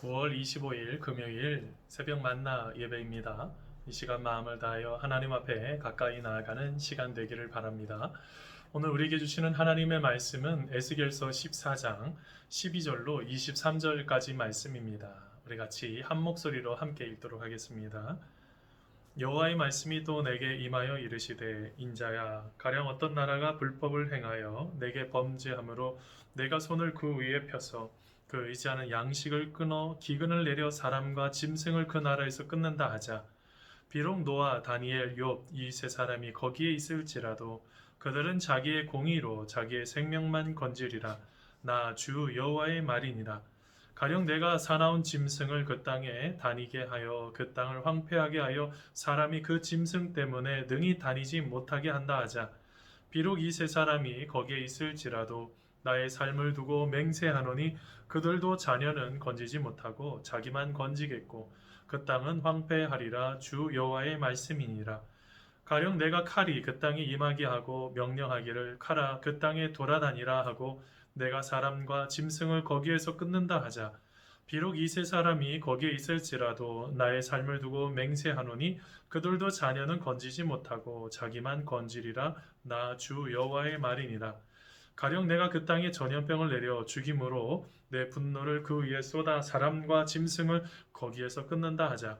9월 25일 금요일 새벽 만나 예배입니다. 이 시간 마음을 다하여 하나님 앞에 가까이 나아가는 시간 되기를 바랍니다. 오늘 우리에게 주시는 하나님의 말씀은 에스겔서 14장 12절로 23절까지 말씀입니다. 우리 같이 한 목소리로 함께 읽도록 하겠습니다. 여호와의 말씀이 또 내게 임하여 이르시되 인자야 가령 어떤 나라가 불법을 행하여 내게 범죄함으로 내가 손을 그 위에 펴서 그 의지하는 양식을 끊어 기근을 내려 사람과 짐승을 그 나라에서 끊는다 하자. 비록 노아 다니엘 욥 이 세 사람이 거기에 있을지라도 그들은 자기의 공의로 자기의 생명만 건지리라. 나 주 여호와의 말이니라. 가령 내가 사나운 짐승을 그 땅에 다니게 하여 그 땅을 황폐하게 하여 사람이 그 짐승 때문에 능히 다니지 못하게 한다 하자. 비록 이 세 사람이 거기에 있을지라도 나의 삶을 두고 맹세하노니 그들도 자녀는 건지지 못하고 자기만 건지겠고 그 땅은 황폐하리라 주 여호와의 말씀이니라. 가령 내가 칼이 그 땅에 임하게 하고 명령하기를 칼아 그 땅에 돌아다니라 하고 내가 사람과 짐승을 거기에서 끊는다 하자. 비록 이 세 사람이 거기에 있을지라도 나의 삶을 두고 맹세하노니 그들도 자녀는 건지지 못하고 자기만 건지리라. 나 주 여호와의 말이니라 가령 내가 그 땅에 전염병을 내려 죽임으로 내 분노를 그 위에 쏟아 사람과 짐승을 거기에서 끊는다 하자.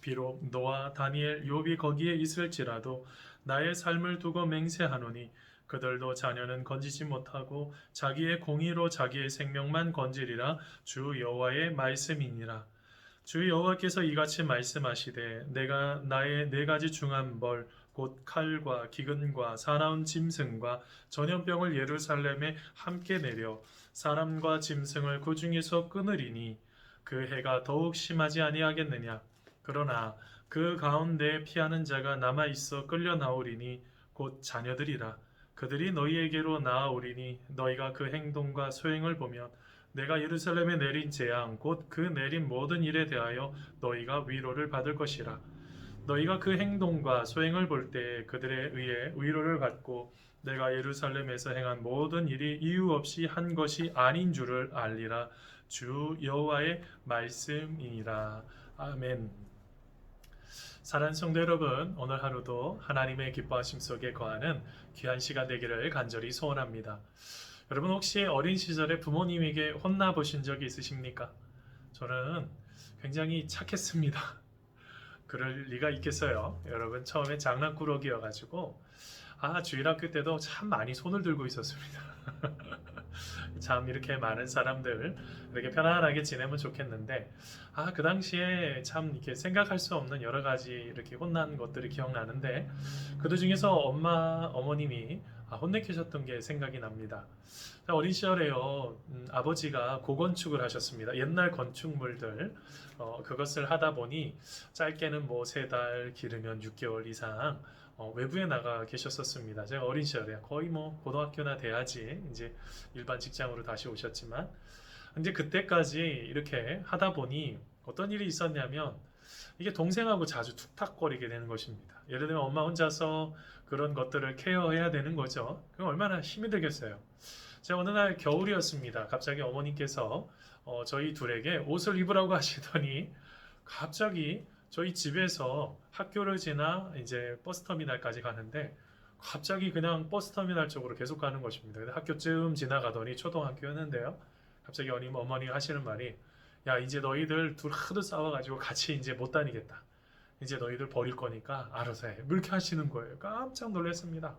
비록 노아 다니엘 욥이 거기에 있을지라도 나의 삶을 두고 맹세하노니 그들도 자녀는 건지지 못하고 자기의 공의로 자기의 생명만 건지리라 주 여호와의 말씀이니라. 주 여호와께서 이같이 말씀하시되 내가 나의 네 가지 중한 벌 곧 칼과 기근과 사나운 짐승과 전염병을 예루살렘에 함께 내려 사람과 짐승을 그 중에서 끊으리니 그 해가 더욱 심하지 아니하겠느냐? 그러나 그 가운데 피하는 자가 남아 있어 끌려 나오리니 곧 자녀들이라. 그들이 너희에게로 나아오리니 너희가 그 행동과 소행을 보면 내가 예루살렘에 내린 재앙 곧 그 내린 모든 일에 대하여 너희가 위로를 받을 것이라 너희가 그 행동과 소행을 볼 때 그들에 의해 위로를 받고 내가 예루살렘에서 행한 모든 일이 이유 없이 한 것이 아닌 줄을 알리라 주 여호와의 말씀이니라 아멘. 사랑하는 성도 여러분, 오늘 하루도 하나님의 기뻐하심 속에 거하는 귀한 시간 되기를 간절히 소원합니다. 여러분 혹시 어린 시절에 부모님에게 혼나 보신 적이 있으십니까? 저는 굉장히 착했습니다. 그럴 리가 있겠어요. 여러분 처음에 장난꾸러기여가지고 아 주일학교 때도 참 많이 손을 들고 있었습니다. 참 이렇게 많은 사람들 이렇게 편안하게 지내면 좋겠는데 아 그 당시에 참 이렇게 생각할 수 없는 여러 가지 이렇게 혼난 것들이 기억나는데 그들 중에서 엄마 어머님이 아, 혼내키셨던 게 생각이 납니다. 자, 어린 시절에요 음, 아버지가 고건축을 하셨습니다. 옛날 건축물들 어, 그것을 하다 보니 짧게는 뭐 세 달 길으면 6개월 이상 어, 외부에 나가 계셨었습니다. 제가 어린 시절에 거의 뭐 고등학교나 돼야지 이제 일반 직장으로 다시 오셨지만 이제 그때까지 이렇게 하다 보니 어떤 일이 있었냐면 이게 동생하고 자주 툭탁거리게 되는 것입니다. 예를 들면 엄마 혼자서 그런 것들을 케어해야 되는 거죠. 그럼 얼마나 힘이 들겠어요. 제가 어느 날 겨울이었습니다. 갑자기 어머니께서 어, 저희 둘에게 옷을 입으라고 하시더니 갑자기 저희 집에서 학교를 지나 이제 버스터미널까지 가는데 갑자기 그냥 버스터미널 쪽으로 계속 가는 것입니다. 학교쯤 지나가더니 초등학교였는데요. 갑자기 어머니, 어머니가 하시는 말이 야 이제 너희들 둘 하도 싸워가지고 같이 이제 못 다니겠다. 이제 너희들 버릴 거니까 알아서 해. 뭐 이렇게 하시는 거예요. 깜짝 놀랐습니다.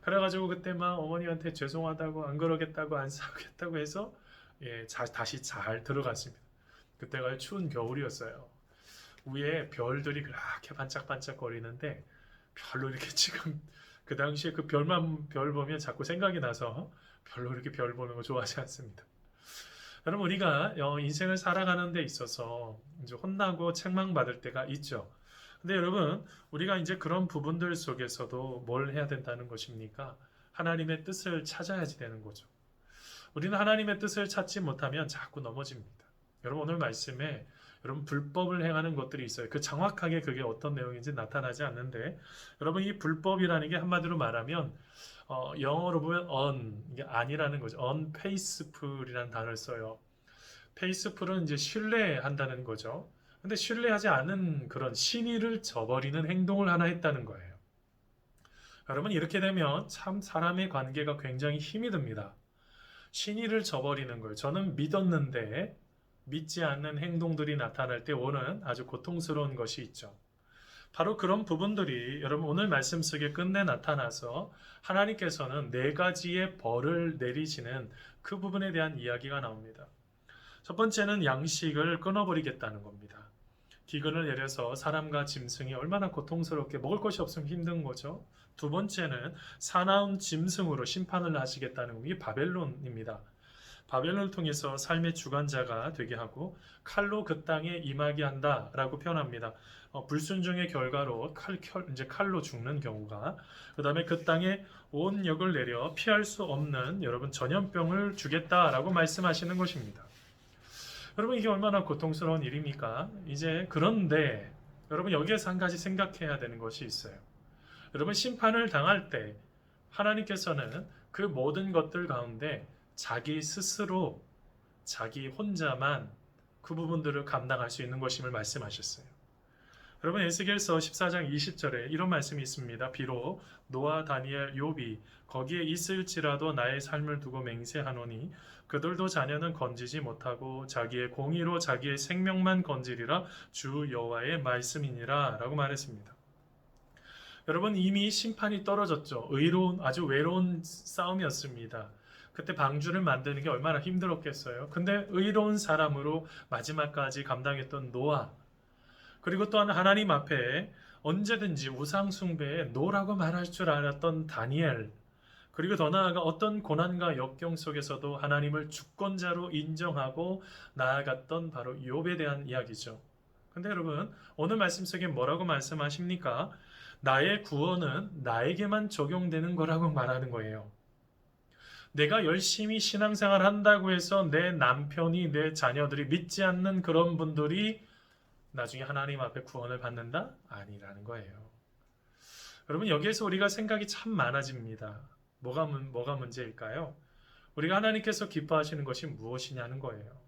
그래가지고 그때 막 어머니한테 죄송하다고 안 그러겠다고 안 싸우겠다고 해서 예, 자, 다시 잘 들어갔습니다. 그때가 추운 겨울이었어요. 위에 별들이 그렇게 반짝반짝 거리는데 별로 이렇게 지금 그 당시에 그 별만 별 보면 자꾸 생각이 나서 별로 이렇게 별 보는 거 좋아하지 않습니다. 여러분 우리가 어, 인생을 살아가는 데 있어서 이제 혼나고 책망받을 때가 있죠. 근데 여러분 우리가 이제 그런 부분들 속에서도 뭘 해야 된다는 것입니까? 하나님의 뜻을 찾아야지 되는 거죠. 우리는 하나님의 뜻을 찾지 못하면 자꾸 넘어집니다. 여러분 오늘 말씀에 여러분 불법을 행하는 것들이 있어요. 그 정확하게 그게 어떤 내용인지 나타나지 않는데 여러분 이 불법이라는 게 한마디로 말하면 어, 영어로 보면 on 이게 아니라는 거죠. unfaithful이라는 단어를 써요. 페이스풀은 이제 신뢰한다는 거죠. 근데 신뢰하지 않은 그런 신의를 저버리는 행동을 하나 했다는 거예요. 여러분 이렇게 되면 참 사람의 관계가 굉장히 힘이 듭니다. 신의를 저버리는 걸 저는 믿었는데 믿지 않는 행동들이 나타날 때 오는 아주 고통스러운 것이 있죠. 바로 그런 부분들이 여러분 오늘 말씀 속에 끝내 나타나서 하나님께서는 네 가지의 벌을 내리시는 그 부분에 대한 이야기가 나옵니다. 첫 번째는 양식을 끊어버리겠다는 겁니다. 기근을 내려서 사람과 짐승이 얼마나 고통스럽게 먹을 것이 없으면 힘든 거죠. 두 번째는 사나운 짐승으로 심판을 하시겠다는. 이게 바벨론입니다. 바벨론을 통해서 삶의 주관자가 되게 하고 칼로 그 땅에 임하게 한다라고 표현합니다. 어, 불순종의 결과로 칼, 칼- 이제 칼로 죽는 경우가 그 다음에 그 땅에 온 역을 내려 피할 수 없는 여러분 전염병을 주겠다라고 말씀하시는 것입니다. 여러분 이게 얼마나 고통스러운 일입니까? 이제 그런데 여러분 여기에서 한 가지 생각해야 되는 것이 있어요. 여러분 심판을 당할 때 하나님께서는 그 모든 것들 가운데 자기 스스로 자기 혼자만 그 부분들을 감당할 수 있는 것임을 말씀하셨어요. 여러분 에스겔서 14장 20절에 이런 말씀이 있습니다. 비록 노아, 다니엘, 요비 거기에 있을지라도 나의 삶을 두고 맹세하노니 그들도 자녀는 건지지 못하고 자기의 공의로 자기의 생명만 건지리라 주 여호와의 말씀이니라라고 말했습니다. 여러분 이미 심판이 떨어졌죠. 의로운 아주 외로운 싸움이었습니다. 그때 방주를 만드는 게 얼마나 힘들었겠어요. 근데 의로운 사람으로 마지막까지 감당했던 노아 그리고 또한 하나님 앞에 언제든지 우상 숭배에 노라고 말할 줄 알았던 다니엘 그리고 더 나아가 어떤 고난과 역경 속에서도 하나님을 주권자로 인정하고 나아갔던 바로 욥에 대한 이야기죠. 근데 여러분 오늘 말씀 속에 뭐라고 말씀하십니까? 나의 구원은 나에게만 적용되는 거라고 말하는 거예요. 내가 열심히 신앙생활 한다고 해서 내 남편이 내 자녀들이 믿지 않는 그런 분들이 나중에 하나님 앞에 구원을 받는다? 아니라는 거예요. 여러분 여기에서 우리가 생각이 참 많아집니다. 뭐가 문- 뭐가 문제일까요? 우리가 하나님께서 기뻐하시는 것이 무엇이냐는 거예요.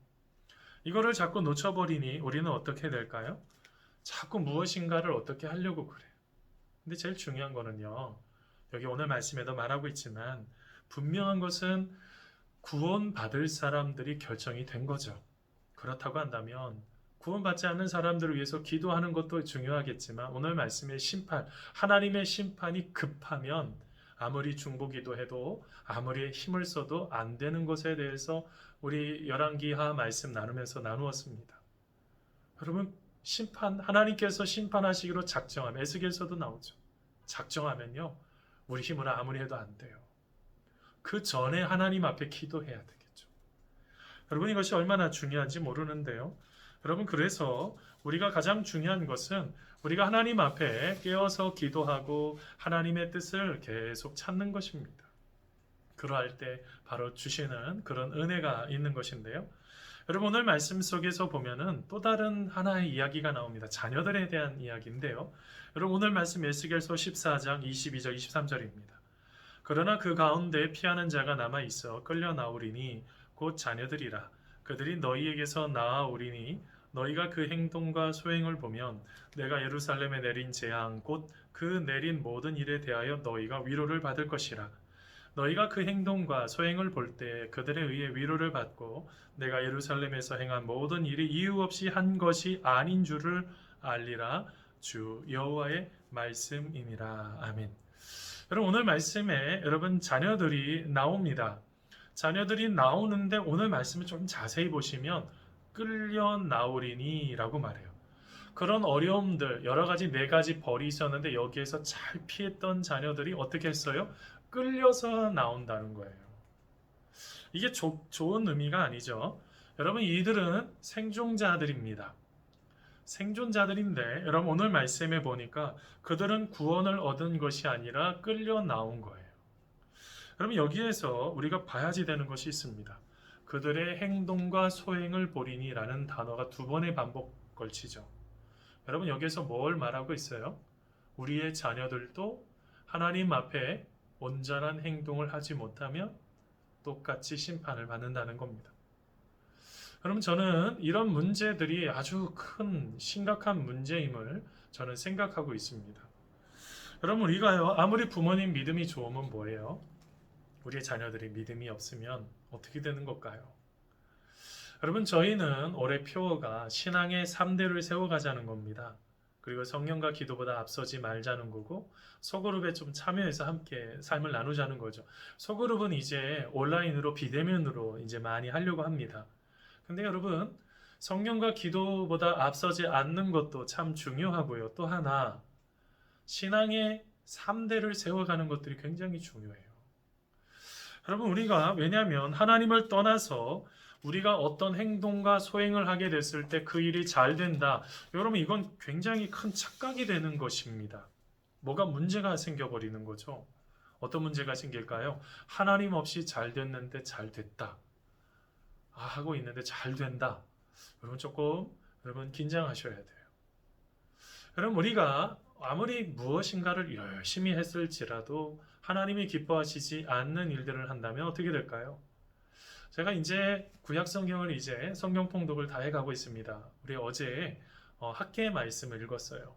이거를 자꾸 놓쳐버리니 우리는 어떻게 될까요? 자꾸 무엇인가를 어떻게 하려고 그래요. 근데 제일 중요한 거는요. 여기 오늘 말씀에도 말하고 있지만 분명한 것은 구원받을 사람들이 결정이 된 거죠. 그렇다고 한다면 구원받지 않는 사람들을 위해서 기도하는 것도 중요하겠지만 오늘 말씀의 심판, 하나님의 심판이 급하면 아무리 중보기도 해도 아무리 힘을 써도 안 되는 것에 대해서 우리 열왕기하 말씀 나누면서 나누었습니다. 여러분 심판 하나님께서 심판하시기로 작정하면 에스겔서도 나오죠. 작정하면요 우리 힘으로 아무리 해도 안 돼요. 그 전에 하나님 앞에 기도해야 되겠죠. 여러분 이것이 얼마나 중요한지 모르는데요. 여러분 그래서 우리가 가장 중요한 것은 우리가 하나님 앞에 깨어서 기도하고 하나님의 뜻을 계속 찾는 것입니다. 그러할 때 바로 주시는 그런 은혜가 있는 것인데요. 여러분 오늘 말씀 속에서 보면은 또 다른 하나의 이야기가 나옵니다. 자녀들에 대한 이야기인데요. 여러분 오늘 말씀 에스겔서 14장 22절 23절입니다. 그러나 그 가운데 피하는 자가 남아 있어 끌려 나오리니 곧 자녀들이라 그들이 너희에게서 나아오리니 너희가 그 행동과 소행을 보면 내가 예루살렘에 내린 재앙 곧 그 내린 모든 일에 대하여 너희가 위로를 받을 것이라 너희가 그 행동과 소행을 볼 때 그들에 의해 위로를 받고 내가 예루살렘에서 행한 모든 일이 이유 없이 한 것이 아닌 줄을 알리라 주 여호와의 말씀이니라 아멘. 여러분 오늘 말씀에 여러분 자녀들이 나옵니다. 자녀들이 나오는데 오늘 말씀을 좀 자세히 보시면 끌려 나오리니라고 말해요. 그런 어려움들 여러 가지 네 가지 벌이 있었는데 여기에서 잘 피했던 자녀들이 어떻게 했어요? 끌려서 나온다는 거예요. 이게 조- 좋은 의미가 아니죠. 여러분 이들은 생존자들입니다. 생존자들인데 여러분 오늘 말씀에 보니까 그들은 구원을 얻은 것이 아니라 끌려 나온 거예요. 여러분 여기에서 우리가 봐야지 되는 것이 있습니다. 그들의 행동과 소행을 보리니라는 단어가 두 번의 반복 걸치죠. 여러분 여기에서 뭘 말하고 있어요? 우리의 자녀들도 하나님 앞에 온전한 행동을 하지 못하면 똑같이 심판을 받는다는 겁니다. 여러분 저는 이런 문제들이 아주 큰 심각한 문제임을 저는 생각하고 있습니다. 여러분 우리가요 아무리 부모님 믿음이 좋으면 뭐예요? 우리의 자녀들이 믿음이 없으면 어떻게 되는 걸까요? 여러분 저희는 올해 표어가 신앙의 3대를 세워가자는 겁니다. 그리고 성령과 기도보다 앞서지 말자는 거고 소그룹에 좀 참여해서 함께 삶을 나누자는 거죠. 소그룹은 이제 온라인으로 비대면으로 이제 많이 하려고 합니다. 근데 여러분 성령과 기도보다 앞서지 않는 것도 참 중요하고요. 또 하나 신앙의 3대를 세워가는 것들이 굉장히 중요해요. 여러분 우리가 왜냐하면 하나님을 떠나서 우리가 어떤 행동과 소행을 하게 됐을 때 그 일이 잘 된다. 여러분 이건 굉장히 큰 착각이 되는 것입니다. 뭐가 문제가 생겨버리는 거죠. 어떤 문제가 생길까요? 하나님 없이 잘 됐는데 잘 됐다. 아, 하고 있는데 잘 된다. 여러분 조금 여러분 긴장하셔야 돼요. 여러분 우리가 아무리 무엇인가를 열심히 했을지라도 하나님이 기뻐하시지 않는 일들을 한다면 어떻게 될까요? 제가 이제 구약 성경을 이제 성경 통독을 다 해가고 있습니다. 우리 어제 어, 학계의 말씀을 읽었어요.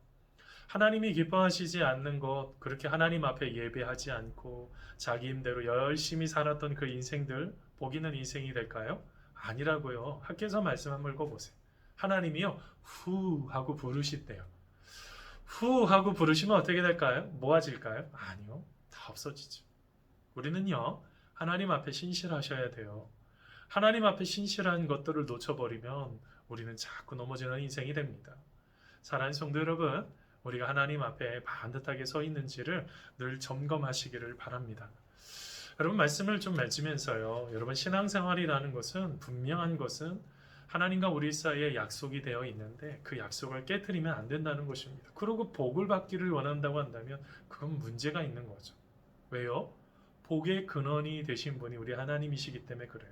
하나님이 기뻐하시지 않는 것, 그렇게 하나님 앞에 예배하지 않고 자기 힘대로 열심히 살았던 그 인생들, 복이는 인생이 될까요? 아니라고요. 학계에서 말씀 한번 읽어보세요. 하나님이요, 후 하고 부르시대요. 후 하고 부르시면 어떻게 될까요? 모아질까요? 아니요. 다 없어지죠. 우리는요, 하나님 앞에 신실하셔야 돼요. 하나님 앞에 신실한 것들을 놓쳐버리면 우리는 자꾸 넘어지는 인생이 됩니다. 사랑하는 성도 여러분, 우리가 하나님 앞에 반듯하게 서 있는지를 늘 점검하시기를 바랍니다. 여러분 말씀을 좀 맺으면서요. 여러분 신앙생활이라는 것은 분명한 것은 하나님과 우리 사이에 약속이 되어 있는데 그 약속을 깨뜨리면 안 된다는 것입니다. 그리고 복을 받기를 원한다고 한다면 그건 문제가 있는 거죠. 왜요? 복의 근원이 되신 분이 우리 하나님이시기 때문에 그래요.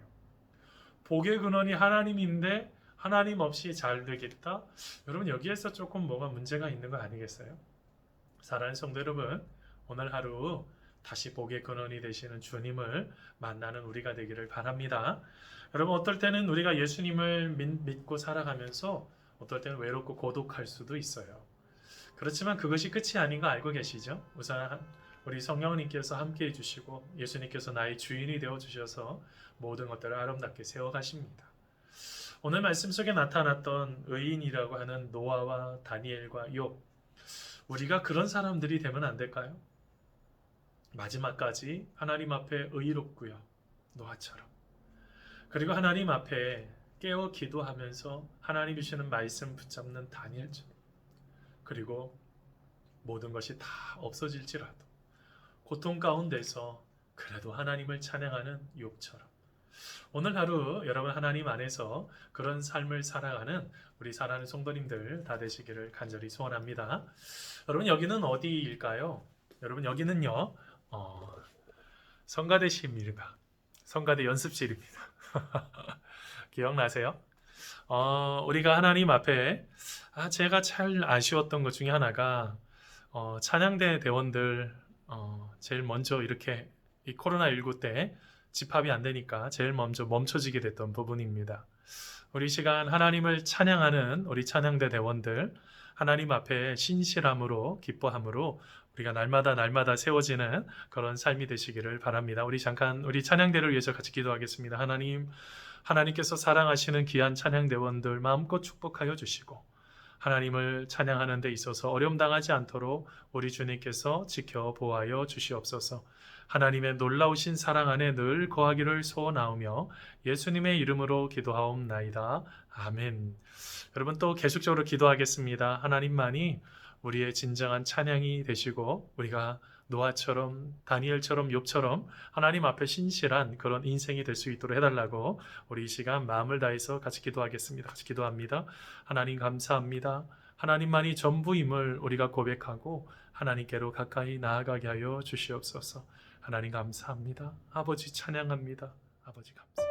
복의 근원이 하나님인데 하나님 없이 잘 되겠다? 여러분 여기에서 조금 뭐가 문제가 있는 거 아니겠어요? 사랑하는 성도 여러분, 오늘 하루 다시 복의 근원이 되시는 주님을 만나는 우리가 되기를 바랍니다. 여러분 어떨 때는 우리가 예수님을 믿, 믿고 살아가면서 어떨 때는 외롭고 고독할 수도 있어요. 그렇지만 그것이 끝이 아닌 거 알고 계시죠? 우선 우리 성령님께서 함께 해주시고 예수님께서 나의 주인이 되어 주셔서 모든 것들을 아름답게 세워가십니다. 오늘 말씀 속에 나타났던 의인이라고 하는 노아와 다니엘과 욥 우리가 그런 사람들이 되면 안 될까요? 마지막까지 하나님 앞에 의롭고요. 노아처럼. 그리고 하나님 앞에 깨어 기도하면서 하나님 주시는 말씀 붙잡는 다니엘처럼. 그리고 모든 것이 다 없어질지라도 고통 가운데서 그래도 하나님을 찬양하는 욥처럼. 오늘 하루 여러분 하나님 안에서 그런 삶을 살아가는 우리 사랑하는 성도님들 다 되시기를 간절히 소원합니다. 여러분 여기는 어디일까요? 여러분 여기는요 어, 성가대 시입니다. 성가대 연습실입니다. 기억나세요? 어, 우리가 하나님 앞에 아, 제가 잘 아쉬웠던 것 중에 하나가 어, 찬양대 대원들 어, 제일 먼저 이렇게 이 코로나19 때 집합이 안 되니까 제일 먼저 멈춰지게 됐던 부분입니다. 우리 시간 하나님을 찬양하는 우리 찬양대 대원들 하나님 앞에 신실함으로 기뻐함으로 우리가 날마다 날마다 세워지는 그런 삶이 되시기를 바랍니다. 우리 잠깐 우리 찬양대를 위해서 같이 기도하겠습니다. 하나님 하나님께서 사랑하시는 귀한 찬양대원들 마음껏 축복하여 주시고 하나님을 찬양하는 데 있어서 어려움 당하지 않도록 우리 주님께서 지켜 보아여 주시옵소서. 하나님의 놀라우신 사랑 안에 늘 거하기를 소원하오며 예수님의 이름으로 기도하옵나이다. 아멘. 여러분 또 계속적으로 기도하겠습니다. 하나님만이 우리의 진정한 찬양이 되시고 우리가 노아처럼 다니엘처럼 욥처럼 하나님 앞에 신실한 그런 인생이 될 수 있도록 해달라고 우리 이 시간 마음을 다해서 같이 기도하겠습니다. 같이 기도합니다. 하나님 감사합니다. 하나님만이 전부임을 우리가 고백하고 하나님께로 가까이 나아가게 하여 주시옵소서. 하나님 감사합니다. 아버지 찬양합니다. 아버지 감사합니다.